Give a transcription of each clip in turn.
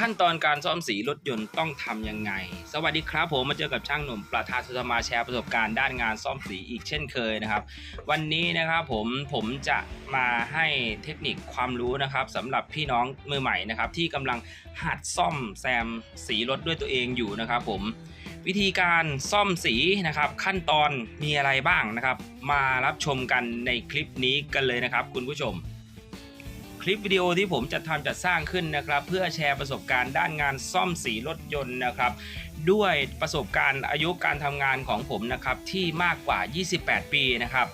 ขั้นตอนการซ่อมสีรถยนต์ต้องทำยังไง สวัสดีครับผมมาเจอกับช่างหนุ่มประธานสุธมาแชร์ประสบการณ์ด้านงานซ่อมสีอีกเช่นเคยนะครับ วันนี้นะครับผมผมจะมาให้เทคนิคความรู้นะครับสำหรับพี่น้องมือใหม่นะครับที่กำลังหัดซ่อมแซมสีรถด้วยตัวเองอยู่นะครับผมวิธีการซ่อมสีนะครับ ขั้นตอนมีอะไรบ้างนะครับ มารับชมกันในคลิปนี้กันเลยนะครับ คุณผู้ชม คลิปวิดีโอที่ผมจะทำจัดสร้างขึ้นนะครับ เพื่อแชร์ประสบการณ์ด้านงานซ่อมสีรถยนต์นะครับด้วยประสบการณ์อายุการทำงานของผมนะครับที่มากกว่า 28 ปีนะครับ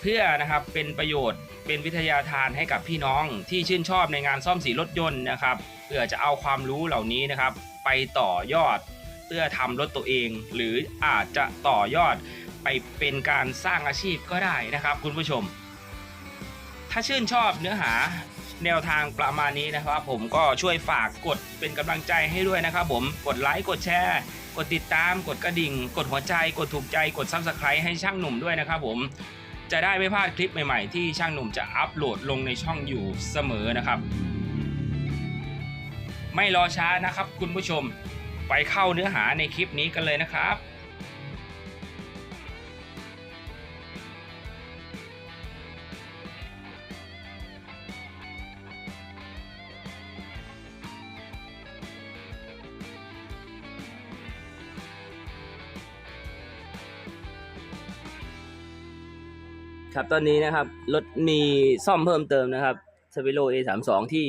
เพื่อนะครับเป็นประโยชน์เป็นวิทยาทานให้กับพี่น้องที่ชื่นชอบในงานซ่อมสีรถยนต์นะครับเพื่อจะเอาความรู้เหล่านี้นะครับ ไปต่อยอด เพื่อทำรถตัวเอง หรืออาจจะต่อยอดไปเป็นการสร้างอาชีพก็ได้นะครับ คุณผู้ชม ถ้าชื่นชอบเนื้อหา แนวทางประมาณนี้นะครับ ผมก็ช่วยฝากกดเป็นกำลังใจให้ด้วยนะครับผมกดไลค์กดแชร์กดติดตามกดกระดิ่ง กดหัวใจ กดถูกใจกดซับสไครต์ให้ช่างหนุ่มด้วยนะครับผมจะได้ไม่พลาดคลิปใหม่ๆ ที่ช่างหนุ่มจะอัปโหลดลงในช่องอยู่เสมอนะครับ ไม่รอช้านะครับคุณผู้ชม ไปเข้าเนื้อหาในคลิปนี้กันเลยนะครับ ครับตอนนี้นะครับรถมีซ่อมเพิ่มเติมนะครับสวิโล A32 ที่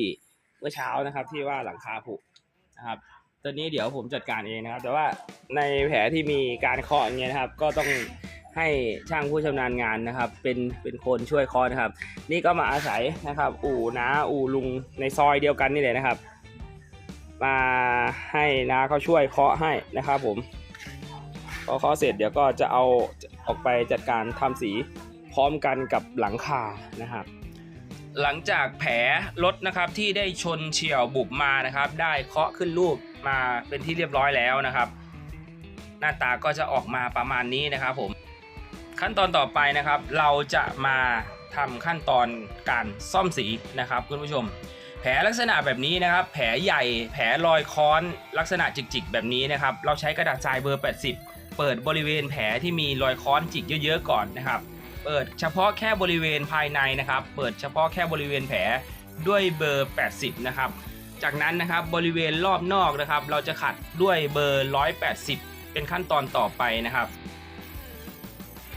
เมื่อเช้านะครับ ที่ว่าหลังคาผุนะครับตอนนี้เดี๋ยวผมจัดการเองนะครับ แต่ว่าในแผลที่มีการเคาะเงี้ยนะครับ ก็ต้องให้ช่างผู้ชำนาญงานนะครับ เป็นเป็นคนช่วยเคาะนะครับ นี่ก็มาอาศัยนะครับ อู่น้าอู่ลุงในซอยเดียวกันนี่เลยนะครับ มาให้น้าเขาช่วยเคาะให้นะครับ ผมพอเคาะเสร็จเดี๋ยวก็จะเอาออกไปจัดการทำสี ร้อมกันกับหลังคานะครับหลังจากแผลรถนะครับที่ได้ชนเฉี่ยวบุบมานะครับ ได้เคาะขึ้นรูปมาเป็นที่เรียบร้อยแล้วนะครับ หน้าตาก็จะออกมาประมาณนี้นะครับผมขั้นตอนต่อไปนะครับ เราจะมาทำขั้นตอนการซ่อมสีนะครับคุณผู้ชม แผลลักษณะแบบนี้นะครับ แผลใหญ่แผลรอยค้อนลักษณะจิกๆ แบบนี้นะครับ เราใช้กระดาษทรายเบอร์ 80 เปิดบริเวณแผลที่มีรอยค้อนจิกเยอะๆก่อนนะครับ เปิดเฉพาะแค่บริเวณภายในนะครับ เปิดเฉพาะแค่บริเวณแผลด้วยเบอร์ 80 นะครับ จากนั้นนะครับบริเวณรอบนอกนะครับ เราจะขัดด้วยเบอร์ 180 เป็นขั้นตอนต่อไปนะครับ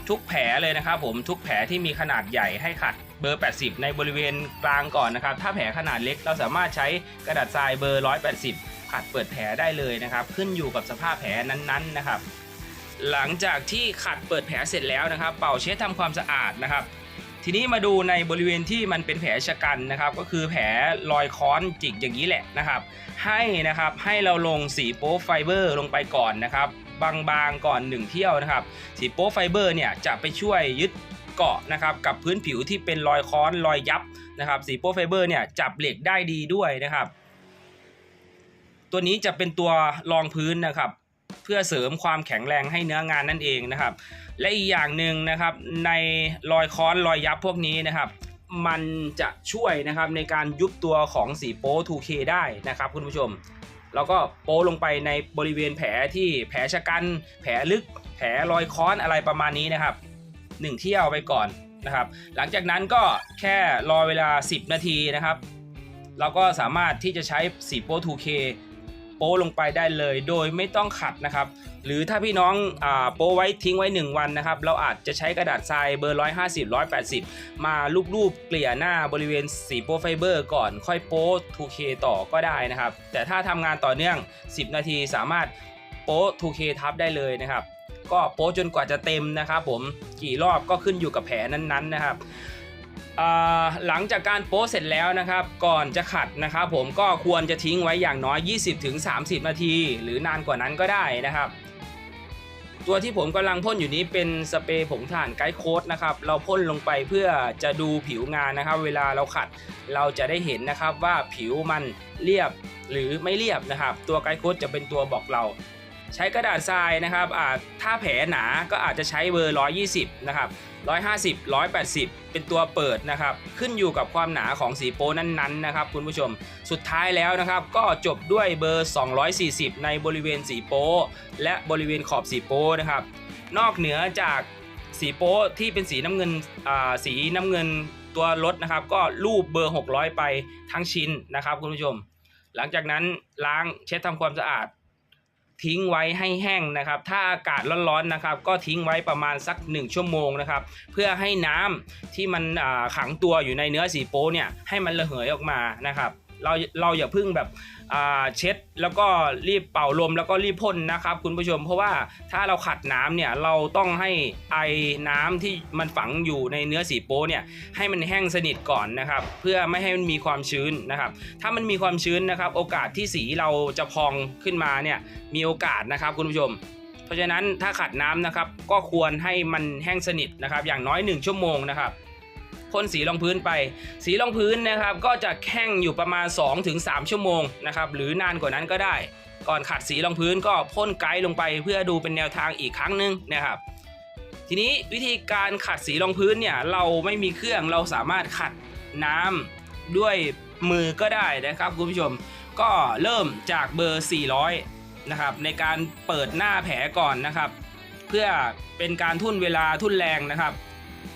ทุกแผลเลยนะครับ ผมทุกแผลที่มีขนาดใหญ่ให้ขัดเบอร์ 80 ในบริเวณกลางก่อนนะครับ ถ้าแผลขนาดเล็กเราสามารถใช้กระดาษทรายเบอร์ 180 ขัดเปิดแผลได้เลยนะครับ ขึ้นอยู่กับสภาพแผลนั้นๆนะครับ หลังจากที่ขัดเปิดแผลเสร็จแล้วนะครับ เป่าเช็ดทำความสะอาดนะครับ ทีนี้มาดูในบริเวณที่มันเป็นแผลชะกันนะครับ ก็คือแผลรอยค้อนจิกอย่างนี้แหละนะครับ ให้นะครับให้เราลงสีโป๊ไฟเบอร์ลงไปก่อนนะครับ บางๆก่อนหนึ่งเที่ยวนะครับ สีโป๊ไฟเบอร์เนี่ยจะไปช่วยยึดเกาะนะครับกับพื้นผิวที่เป็นรอยค้อนรอยยับนะครับ สีโป๊ไฟเบอร์เนี่ยจับเหล็กได้ดีด้วยนะครับ ตัวนี้จะเป็นตัวรองพื้นนะครับ เพื่อเสริมความแข็งแรงให้เนื้องานนั่นเองนะครับ และอีกอย่างหนึ่งนะครับในรอยค้อนรอยยับพวกนี้นะครับ มันจะช่วยนะครับในการยุบตัวของสีโป๊ 2K ได้นะครับคุณผู้ชม แล้วก็โป๊ลงไปในบริเวณแผลที่แผลชะกัน แผลลึก แผลรอยค้อนอะไรประมาณนี้นะครับหนึ่งเที่ยวไปก่อนนะครับ หลังจากนั้นก็แค่รอเวลา 10 นาทีนะครับ เราก็สามารถที่จะใช้สีโป๊ 2K โป๊ลงไปได้เลย โดยไม่ต้องขัดนะครับ หรือถ้าพี่น้องอโป๊ไว้ทิ้งไว้ 1 วันนะครับ เราอาจจะใช้กระดาษทรายเบอร์ 150 180 มาลูบๆเกลี่ยหน้าบริเวณสีโป๊ไฟเบอร์ก่อนค่อยโป๊ 2K ต่อก็ได้นะครับ แต่ถ้าทำงานต่อเนื่อง 10 นาทีสามารถโป๊ 2K ทับได้เลยนะครับ ก็โป๊จนกว่าจะเต็มนะครับ ผมกี่รอบก็ขึ้นอยู่กับแผลนั้นๆนะครับ หลังจากการโป๊เสร็จแล้วนะครับ ก่อนจะขัดนะครับ ผมก็ควรจะทิ้งไว้อย่างน้อย 20-30 นาที หรือนานกว่านั้นก็ได้นะครับ ตัวที่ผมกำลังพ่นอยู่นี้เป็นสเปรย์ผงถ่านไกด์โค้ดนะครับ เราพ่นลงไปเพื่อจะดูผิวงานนะครับ เวลาเราขัดเราจะได้เห็นนะครับว่าผิวมันเรียบหรือไม่เรียบนะครับ ตัวไกด์โค้ดจะเป็นตัวบอกเรา ใช้กระดาษทรายนะครับถ้าแผลหนาก็อาจจะใช้เบอร์ 120 นะครับ 150 180 เป็นตัวเปิดนะครับ ขึ้นอยู่กับความหนาของสีโป้นั้นๆนะครับคุณผู้ชม สุดท้ายแล้วนะครับก็จบด้วยเบอร์ 240 ในบริเวณสีโป้และบริเวณขอบสีโป้นะครับ นอกเหนือจากสีโป้ที่เป็นสีน้ำเงินสีน้ำเงินตัวรถนะครับ ก็รูปเบอร์ 600 ไปทั้งชิ้นนะครับคุณผู้ชม หลังจากนั้นล้างเช็ดทำความสะอาด ทิ้งไว้ให้แห้งนะครับ ถ้าอากาศร้อนๆนะครับ ก็ทิ้งไว้ประมาณสัก 1 ชั่วโมงนะครับ เพื่อให้น้ำที่มันขังตัวอยู่ในเนื้อสีโป้เนี่ยให้มันระเหยออกมานะครับ เราเราอย่าพึ่งแบบ เช็ดแล้วก็รีบเป่าลมแล้วก็รีบพ่นนะครับ คุณผู้ชมเพราะว่าถ้าเราขัดน้ำเนี่ยเราต้องให้ไอน้ำที่มันฝังอยู่ในเนื้อสีโป้เนี่ยให้มันแห้งสนิทก่อนนะครับ เพื่อไม่ให้มันมีความชื้นนะครับ ถ้ามันมีความชื้นนะครับ โอกาสที่สีเราจะพองขึ้นมาเนี่ยมีโอกาสนะครับคุณผู้ชมเพราะฉะนั้นถ้าขัดน้ำนะครับก็ควรให้มันแห้งสนิทนะครับ อย่างน้อย 1 ชั่วโมงนะครับ พ่นสีรองพื้นไป สีรองพื้นนะครับก็จะแห้งอยู่ประมาณ 2-3 ชั่วโมงนะครับหรือนานกว่านั้นก็ได้ ก่อนขัดสีรองพื้นก็พ่นไกด์ลงไปเพื่อดูเป็นแนวทางอีกครั้งหนึงนะครับทีนี้วิธีการขัดสีรองพื้นเนี่ยเราไม่มีเครื่องเราสามารถขัดน้ำด้วยมือก็ได้นะครับคุณผู้ชม ก็เริ่มจากเบอร์ 400 นะครับ ในการเปิดหน้าแผลก่อนนะครับ เพื่อเป็นการทุ่นเวลาทุ่นแรงนะครับ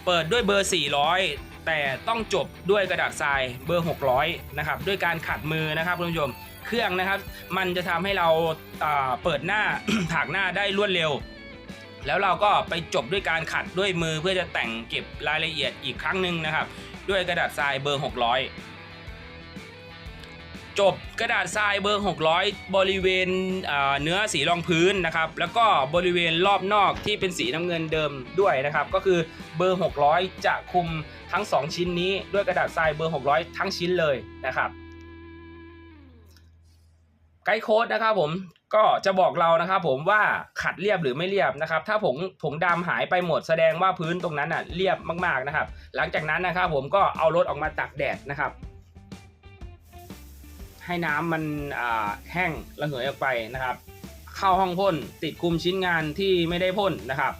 เปิดด้วยเบอร์ 400 แต่ต้องจบด้วยกระดาษทรายเบอร์ 600 นะครับ ด้วยการขัดมือนะครับคุณผู้ชม เครื่องนะครับ มันจะทำให้เราอ่าเปิดหน้าถากหน้าได้รวดเร็ว แล้วเราก็ไปจบด้วยการขัดด้วยมือเพื่อจะแต่งเก็บรายละเอียดอีกครั้งหนึ่งนะครับ ด้วยกระดาษทรายเบอร์ 600 จบกระดาษทรายเบอร์ 600 บริเวณเนื้อสีรองพื้นนะครับ แล้วก็บริเวณรอบนอกที่เป็นสีน้ำเงินเดิมด้วยนะครับ ก็คือเบอร์ 600 จะคุมทั้ง 2 ชิ้นนี้ด้วยกระดาษทรายเบอร์ 600 ทั้งชิ้นเลยนะครับไกด์โค้ดนะครับผมก็จะบอกเรานะครับผมว่าขัดเรียบหรือไม่เรียบนะครับ ถ้าผงผงดำหายไปหมดแสดงว่าพื้นตรงนั้นอะเรียบมากๆนะครับ หลังจากนั้นนะครับผมก็เอารถออกมาตากแดดนะครับ ให้น้ำมันแห้งระเหยออกไปนะครับ เข้าห้องพ่นติดคุมชิ้นงานที่ไม่ได้พ่นนะครับ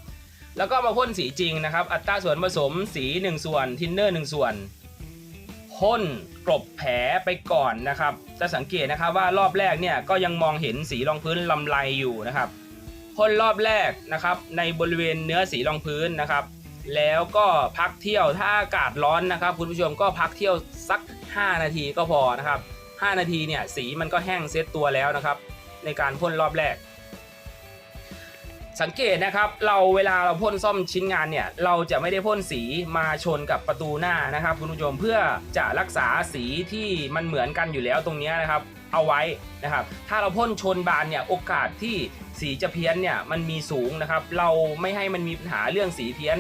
แล้วก็มาพ่นสีจริงนะครับ อัตราส่วนผสมสี 1 ส่วน ทินเนอร์ 1 ส่วนพ่นกลบแผลไปก่อนนะครับ จะสังเกตนะครับว่ารอบแรกเนี่ยก็ยังมองเห็นสีรองพื้นลำไรอยู่นะครับพ่นรอบแรกนะครับในบริเวณเนื้อสีรองพื้นนะครับ แล้วก็พักเที่ยวถ้าอากาศร้อนนะครับ คุณผู้ชมก็พักเที่ยวสัก 5 นาทีก็พอนะครับ 5 นาทีเนี่ยสีมันก็แห้งเซตตัวแล้วนะครับในการพ่นรอบแรก สังเกตนะครับเราเวลาเราพ่นซ่อมชิ้นงานเนี่ยเราจะไม่ได้พ่นสีมาชนกับประตูหน้านะครับคุณผู้ชมเพื่อจะรักษาสีที่มันเหมือนกันอยู่แล้วตรงนี้นะครับเอาไว้นะครับ ถ้าเราพ่นชนบานเนี่ยโอกาสที่สีจะเพี้ยนเนี่ยมันมีสูงนะครับ เราไม่ให้มันมีปัญหาเรื่องสีเพี้ยน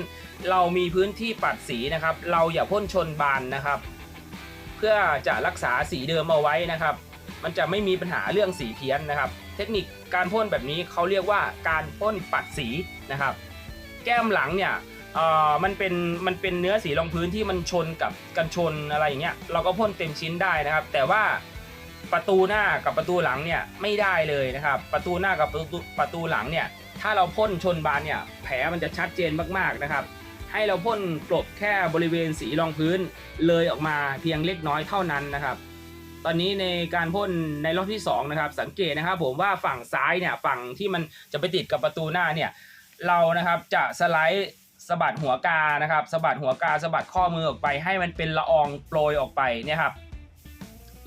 เรามีพื้นที่ปัดสีนะครับ เราอย่าพ่นชนบานนะครับ เพื่อจะรักษาสีเดิมเอาไว้นะครับ มันจะไม่มีปัญหาเรื่องสีเพี้ยนนะครับ เทคนิคการพ่นแบบนี้เขาเรียกว่าการพ่นปัดสีนะครับ แก้มหลังเนี่ยเอ่อมันเป็นมันเป็นเนื้อสีรองพื้นที่มันชนกับกันชนอะไรอย่างเงี้ยเราก็พ่นเต็มชิ้นได้นะครับ แต่ว่าประตูหน้ากับประตูหลังเนี่ยไม่ได้เลยนะครับ ประตูหน้ากับประตูประตูหลังเนี่ยถ้าเราพ่นชนบานเนี่ยแผลมันจะชัดเจนมากๆนะครับ ให้เราพ่นกลบแค่บริเวณสีรองพื้นเลยออกมาเพียงเล็กน้อยเท่านั้นนะครับตอนนี้ในการพ่นในรอบที่2นะครับสังเกตนะครับผมว่าฝั่งซ้ายเนี่ยฝั่งที่มันจะไปติดกับประตูหน้าเนี่ยเรานะครับจะสไลด์สะบัดหัวกานะครับสะบัดหัวกาสะบัดข้อมือออกไป ให้มันเป็นละอองโปรยออกไปเนี่ยครับ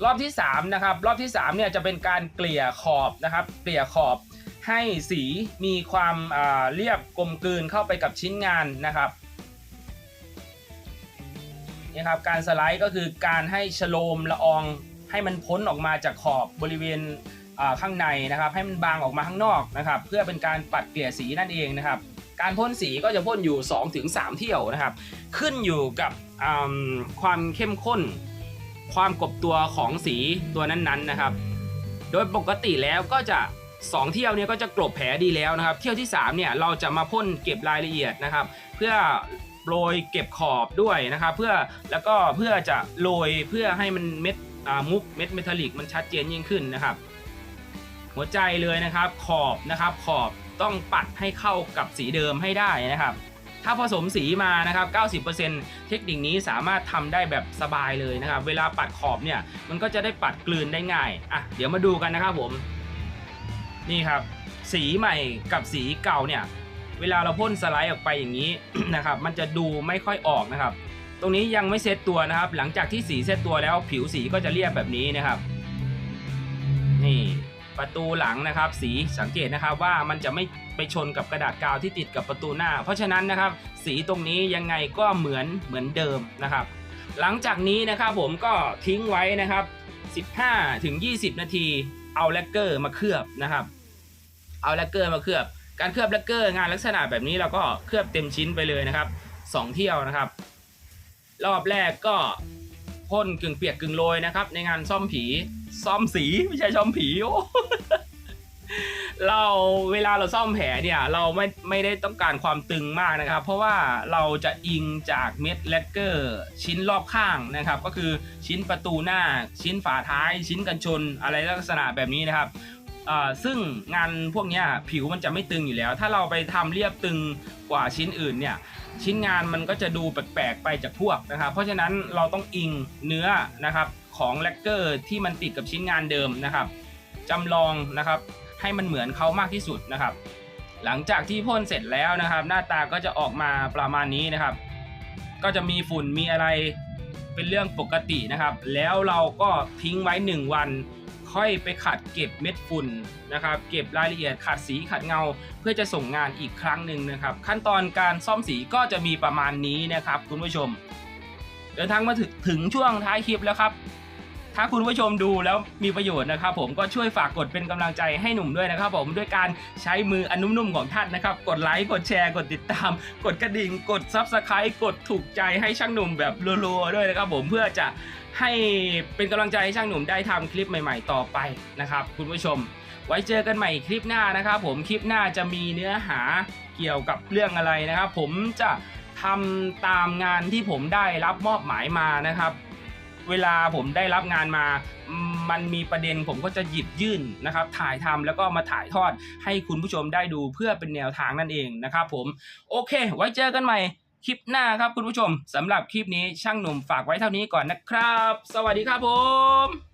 รอบที่3นะครับรอบที่3เนี่ยจะเป็นการเกลี่ยขอบนะครับเกลี่ยขอบให้สีมีความอ่าเรียบกลมกลืนเข้าไปกับชิ้นงานนะครับ นี่ครับการสไลด์ก็คือการให้ชโลมละอองให้มันพ้นออกมาจากขอบบริเวณข้างในนะครับให้มันบางออกมาข้างนอกนะครับเพื่อเป็นการปัดเกลี่ยสีนั่นเองนะครับการพ่นสีก็จะพ่นอยู่ 2-3 เที่ยวนะครับ ขึ้นอยู่กับความเข้มข้น ความกบตัวของสีตัวนั้นๆนะครับ โดยปกติแล้วก็จะ 2 เที่ยวเนี่ยก็จะกลบแผลดีแล้วนะครับ เที่ยวที่3เนี่ยเราจะมาพ่นเก็บรายละเอียดนะครับ เพื่อ โรยเก็บขอบด้วยนะครับเพื่อแล้วก็เพื่อจะโรยเพื่อให้มันเม็ดมุกเม็ดเมทัลลิกมันชัดเจนยิ่งขึ้นนะครับ หัวใจเลยนะครับขอบนะครับขอบต้องปัดให้เข้ากับสีเดิมให้ได้นะครับ ถ้าผสมสีมานะครับ 90%เทคนิคนี้สามารถทำได้แบบสบายเลยนะครับ เวลาปัดขอบเนี่ยมันก็จะได้ปัดกลืนได้ง่ายอะเดี๋ยวมาดูกันนะครับผมนี่ครับสีใหม่กับสีเก่าเนี่ย เวลาเราพ่นสไลด์ออกไปอย่างนี้นะครับ มันจะดูไม่ค่อยออกนะครับ ตรงนี้ยังไม่เซตตัวนะครับ หลังจากที่สีเซตตัวแล้วผิวสีก็จะเรียบแบบนี้นะครับ นี่ประตูหลังนะครับ สีสังเกตนะครับว่ามันจะไม่ไปชนกับกระดาษกาวที่ติดกับประตูหน้า เพราะฉะนั้นนะครับสีตรงนี้ยังไงก็เหมือนเหมือนเดิมนะครับ หลังจากนี้นะครับผมก็ทิ้งไว้นะครับ 15ถึง20 นาทีเอาแลกเกอร์มาเคลือบนะครับ เอาแลกเกอร์มาเคลือบ การเคลือบแลกเกอร์งานลักษณะแบบนี้เราก็เคลือบเต็มชิ้นไปเลยนะครับสองเที่ยวนะครับ รอบแรกก็พ่นกึ่งเปียกกึ่งโรยนะครับ ในงานซ่อมผีซ่อมสีไม่ใช่ซ่อมผีโอ้เราเวลาเราซ่อมแผลเนี่ยเราไม่ไม่ได้ต้องการความตึงมากนะครับ เพราะว่าเราจะอิงจากเม็ดแลกเกอร์ชิ้นรอบข้างนะครับ ก็คือชิ้นประตูหน้า ชิ้นฝาท้าย ชิ้นกันชนอะไรลักษณะแบบนี้นะครับ ซึ่งงานพวกนี้ผิวมันจะไม่ตึงอยู่แล้ว ถ้าเราไปทำเรียบตึงกว่าชิ้นอื่นเนี่ยชิ้นงานมันก็จะดูแปลกๆไปจากพวกนะครับ เพราะฉะนั้นเราต้องอิงเนื้อนะครับของแลกเกอร์ที่มันติดกับชิ้นงานเดิมนะครับจำลองนะครับให้มันเหมือนเขามากที่สุดนะครับ หลังจากที่พ่นเสร็จแล้วนะครับ หน้าตาก็จะออกมาประมาณนี้นะครับ ก็จะมีฝุ่นมีอะไรเป็นเรื่องปกตินะครับ แล้วเราก็ทิ้งไว้ 1 วัน ค่อยไปขัดเก็บเม็ดฝุ่นนะครับ เก็บรายละเอียดขัดสีขัดเงา เพื่อจะส่งงานอีกครั้งหนึ่งนะครับ ขั้นตอนการซ่อมสีก็จะมีประมาณนี้นะครับ คุณผู้ชม เดินทางมาถึงถึงช่วงท้ายคลิปแล้วครับ ถ้าคุณผู้ชมดูแล้วมีประโยชน์นะครับผมก็ช่วยฝากกดเป็นกำลังใจให้หนุ่มด้วยนะครับผมด้วยการใช้มืออนนุ่มๆของท่านนะครับ กดไลค์กดแชร์กดติดตาม กดกระดิ่ง กดซับสไครต์กดถูกใจให้ช่างหนุ่มแบบรัวๆด้วยนะครับ ผมเพื่อจะให้เป็นกำลังใจให้ช่างหนุ่มได้ทำคลิปใหม่ ๆ ต่อไปนะครับ คุณผู้ชม ไว้เจอกันใหม่คลิปหน้านะครับ ผมคลิปหน้าจะมีเนื้อหาเกี่ยวกับเรื่องอะไรนะครับ ผมจะทำตามงานที่ผมได้รับมอบหมายมานะครับ เวลาผมได้รับงานมา มันมีประเด็นผมก็จะหยิบยื่นนะครับ ถ่ายทำแล้วก็มาถ่ายทอดให้คุณผู้ชมได้ดูเพื่อเป็นแนวทางนั่นเองนะครับผมโอเค ไว้เจอกันใหม่คลิปหน้าครับคุณผู้ชมสำหรับคลิปนี้ช่างหนุ่มฝากไว้เท่านี้ก่อนนะครับ สวัสดีครับผม